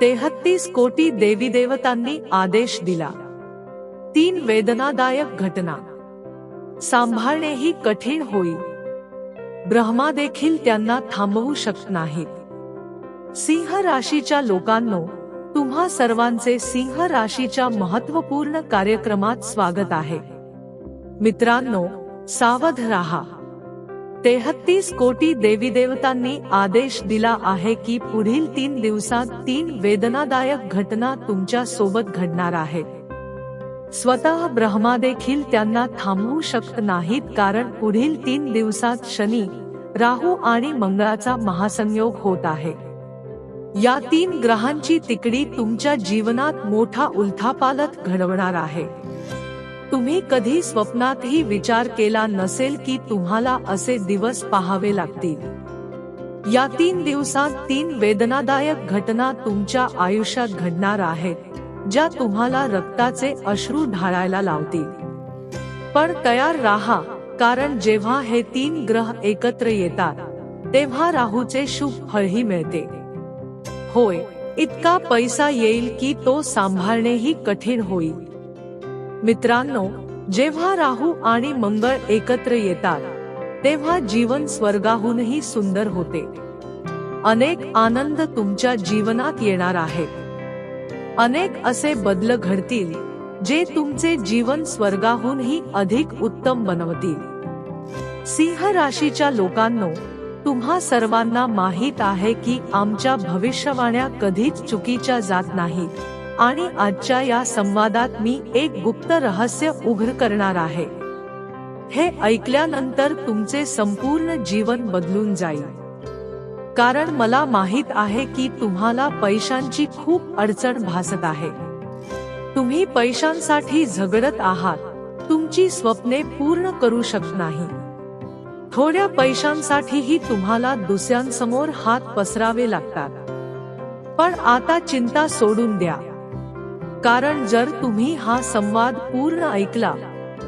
तेहत्तीस कोटी देवी देवतांनी आदेश दिला. तीन वेदनादायक घटना. सांभाळणेही कठीण होईल. ब्रह्मा देखील त्यांना थांबवू शकत नाहीत. सिंह राशीच्या लोकांनो तुम्हा सर्वांचे सिंह राशीच्या महत्त्वपूर्ण कार्यक्रमात स्वागत आहे. मित्रांनो सावध राहा. तेहत्तीस कोटी देवी देवतांनी आदेश दिला आहे की पुढील तीन दिवसात तीन वेदनादायक घटना तुमच्यासोबत घडणार आहेत. स्वतः ब्रह्मा देखील त्यांना थांबवू शकत नाहीत कारण पुढील तीन दिवसात शनी राहू आणि मंगळाचा महासंयोग होत आहे. या तीन ग्रहांची तिकडी तुमच्या जीवनात मोठा उलथापालथ घडवणार आहे. तुम्ही कधी स्वप्नातही विचार केला नसेल की तुम्हाला असे दिवस पाहावे लागतील. या तीन दिवसात तीन वेदनादायक घटना तुमच्या आयुष्यात घडणार आहेत ज्या तुम्हाला रक्ताचे अश्रू ढाळायला लावतील. पण तयार राहा कारण जेव्हा हे तीन ग्रह एकत्र येतात तेव्हा राहूचे शुभ फळही मिळते. होय इतका पैसा येईल की तो सांभाळणेही कठीण होईल. मित्रांनो जेव्हा राहू आणि मंगळ एकत्र येतात तेव्हा जीवन स्वर्गाहूनही सुंदर होते. अनेक आनंद तुमच्या जीवनात येणार आहेत. अनेक असे बदल घडतील जे तुमचे जीवन स्वर्गाहूनही अधिक उत्तम बनवतील. सिंह राशीच्या लोकांनो तुम्हा सर्वांना माहीत आहे की आमच्या भविष्यवाण्या कधीच चुकीच्या जात नाहीत. आणि आजच्या या संवादात मी एक गुप्त रहस्य उघड करणार आहे. हे ऐकल्यानंतर तुमचे संपूर्ण जीवन बदलून जाईल. कारण मला माहीत आहे की तुम्हाला पैशांची खूप अडचण भासत आहे. तुम्ही पैशांसाठी झगडत आहात. तुमची स्वप्ने पूर्ण करू शकत नाही. थोड्या पैशांसाठीही तुम्हाला दुसऱ्यांसमोर हात पसरावे लागतात. पण आता चिंता सोडून द्या. कारण जर तुम्ही हा संवाद पूर्ण ऐकला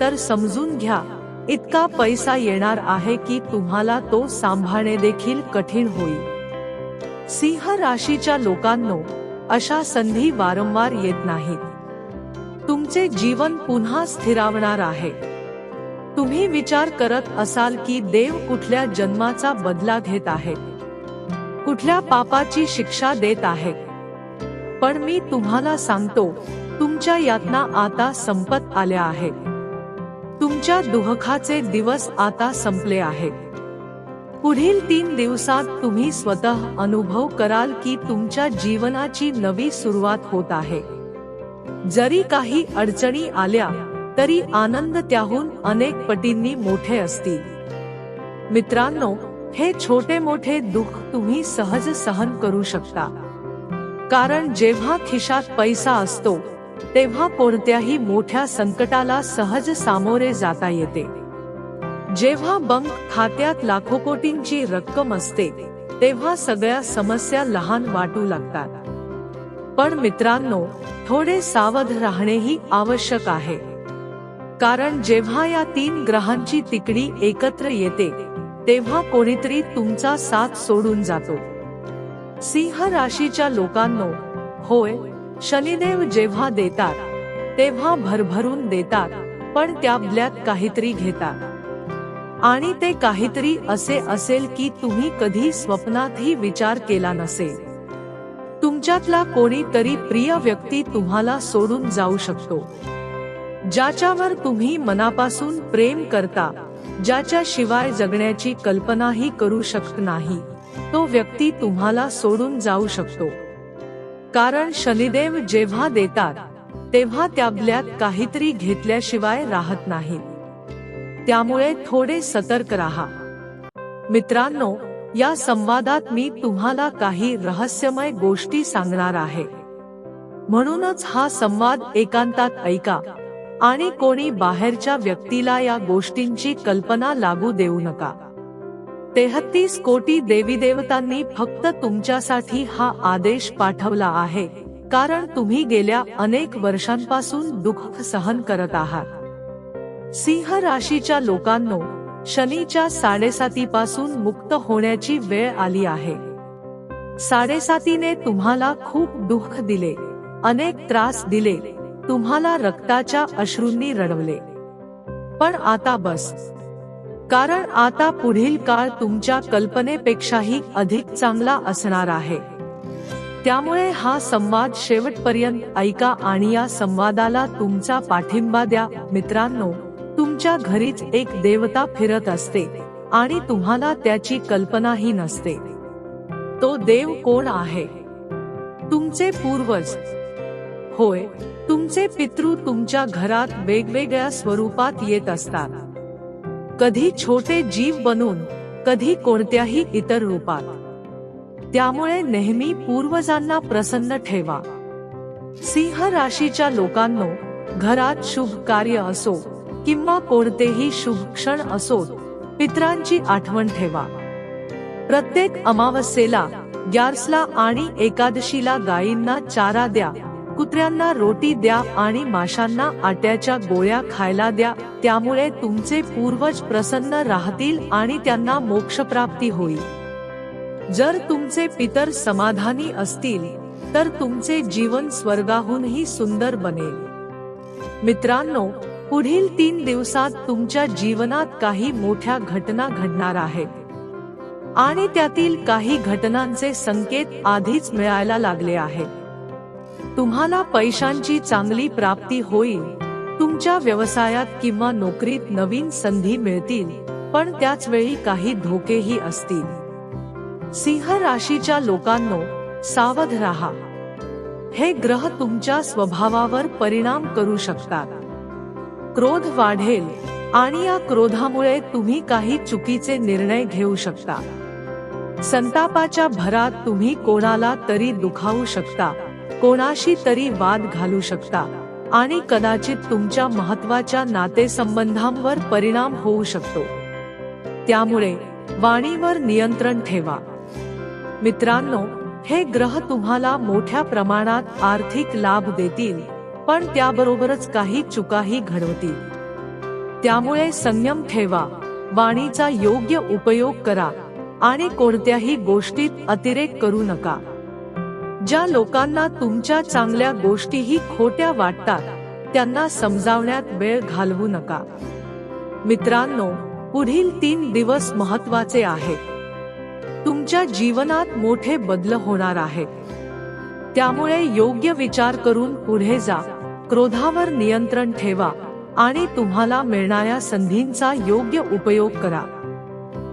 तर समजून घ्या इतका पैसा येणार आहे की तुम्हाला तो सांभाळणे देखील कठीण होईल. सिंह राशीच्या लोकांनो अशा संधी वारंवार येत नाहीत. तुमचे जीवन पुन्हा स्थिरावणार आहे. तुम्ही विचार करत असाल की देव कुठल्या जन्माचा बदला घेत आहे. कुठल्या पापाची शिक्षा देत आहे. पण मी तुम्हाला सांगतो तुमच्या यातना आता संपत आल्या आहेत. तुमच्या दुःखाचे दिवस आता संपले आहेत. पुढील तीन दिवसात तुम्ही स्वतः अनुभव कराल की तुमच्या जीवनाची नवी सुरुवात होत आहे. जरी काही अडचणी आल्या तरी आनंद त्याहून अनेक पटींनी मोठे असतील. मित्रांनो हे छोटे मोठे दुःख तुम्ही सहज सहन करू शकता. कारण जेव्हा खिशात पैसा असतो तेव्हा कोणत्याही मोठ्या संकटाला सहज सामोरे जाता येते. जेव्हा बंक खात्यात लाखो कोटींची रक्कम असते तेव्हा सगळ्या समस्या लहान वाटू लागतात. पण मित्रांनो थोडे सावध राहणेही आवश्यक आहे. कारण जेव्हा या तीन ग्रहांची तिकडी एकत्र येते तेव्हा कोणीतरी तुमचा साथ सोडून जातो. सिंह राशीच्या लोकांनो होय शनिदेव जेव्हा देतात तेव्हा भरभरून देतात पण त्याबल्यात काहीतरी घेतात. आणि ते काहीतरी असे असेल की तुम्ही कधी स्वप्नातही विचार केला नसेल. तुमच्यातला कोणीतरी प्रिय व्यक्ती तुम्हाला सोडून जाऊ शकतो. ज्याच्यावर तुम्ही मनापासून प्रेम करता ज्याच्याशिवाय जगण्याची कल्पनाही करू शकत नाही. तो व्यक्ती तुम्हाला सोडून जाऊ शकतो. कारण शनिदेव जेव्हा देतात तेव्हा त्याबल्यात काहीतरी घेतल्याशिवाय राहत नाहीत त्यामुळे थोडे सतर्क राहा. मित्रांनो या संवादात मी तुम्हाला काही रहस्यमय गोष्टी सांगणार आहे. म्हणूनच हा संवाद एकांतात ऐका आणि कोणी बाहेरच्या व्यक्तीला या गोष्टींची कल्पना लागू देऊ नका. तेहत्तीस कोटी देवी देवतांनी फक्त तुमच्यासाठी हा आदेश पाठवला आहे. कारण तुम्ही गेल्या अनेक वर्षांपासून दुःख सहन करत आहात. सिंह राशीच्या लोकांनो शनीच्या साडेसातीपासून मुक्त होण्याची वेळ आली आहे. साडेसातीने तुम्हाला खूप दुःख दिले अनेक त्रास दिले तुम्हाला रक्ताच्या अश्रूंनी रडवले. पण आता बस कारण आता पुढील काळ तुमच्या कल्पनेपेक्षाही अधिक चांगला असणार आहे. त्यामुळे हा संवाद शेवटपर्यंत ऐका आणि या संवादाला तुमचा पाठिंबा द्या. मित्रांनो तुमच्या घरीच एक देवता फिरत असते आणि तुम्हाला त्याची कल्पनाही नसते. तो देव कोण आहे? तुमचे पूर्वज. होय तुमचे पितृ तुमच्या घरात वेगवेगळ्या स्वरूपात येत असतात. कधी छोटे जीव बनून कधी कोणत्याही इतर रूपात. त्यामुळे नेहमी पूर्वजांना प्रसन्न ठेवा. सिंह राशीच्या लोकांनो घरात शुभ कार्य असो किंवा कोणतेही शुभ क्षण असोत पित्रांची आठवण ठेवा. प्रत्येक अमावस्येला ग्यारसला आणि एकादशीला गायींना चारा द्या. कुत्र्यांना रोटी द्या आणि माशांना आट्याच्या गोळ्या खायला द्या त्यामुळे तुमचे पूर्वज प्रसन्न राहतील आणि त्यांना मोक्षप्राप्ती होईल. जर तुमचे पितर समाधानी असतील तर तुमचे जीवन स्वर्गाहूनही सुंदर बनेल. मित्रांनो पुढील तीन दिवसात तुमच्या जीवनात काही मोठ्या घटना घडणार आहेत. आणि त्यातील काही घटनांचे संकेत आधीच मिळायला लागले आहेत. तुम्हाला पैशांची चांगली प्राप्ती होईल. तुमच्या व्यवसायात किंवा नोकरीत नवीन संधी मिळतील पण त्याच वेळी काही धोकेही असतील. सिंह राशीच्या लोकांनो सावध राहा. हे ग्रह तुमच्या स्वभावावर परिणाम करू शकतात. क्रोध वाढेल आणि या क्रोधामुळे तुम्ही काही चुकीचे निर्णय घेऊ शकता. संतापाच्या भरात तुम्ही कोणाला तरी दुखावू शकता. कोणाशी तरी वाद घालू शकता आणि कदाचित तुमच्या महत्त्वाच्या नातेसंबंधांवर परिणाम होऊ शकतो. त्यामुळे वाणीवर नियंत्रण ठेवा. मित्रांनो हे ग्रह तुम्हाला मोठ्या प्रमाणात आर्थिक लाभ देतील पण त्याबरोबरच काही चुकाही घडवतील. त्यामुळे संयम ठेवा वाणीचा योग्य उपयोग करा आणि कोणत्याही गोष्टीत अतिरेक करू नका. ज्या लोकांना तुमच्या चांगल्या गोष्टीही खोट्या वाटतात त्यांना समजावण्यात वेळ घालवू नका. मित्रांनो पुढील तीन दिवस महत्त्वाचे आहेत. तुमच्या जीवनात मोठे बदल होणार आहेत. त्यामुळे योग्य विचार करून पुढे जा क्रोधावर नियंत्रण ठेवा आणि तुम्हाला मिळणाऱ्या संधींचा योग्य उपयोग करा.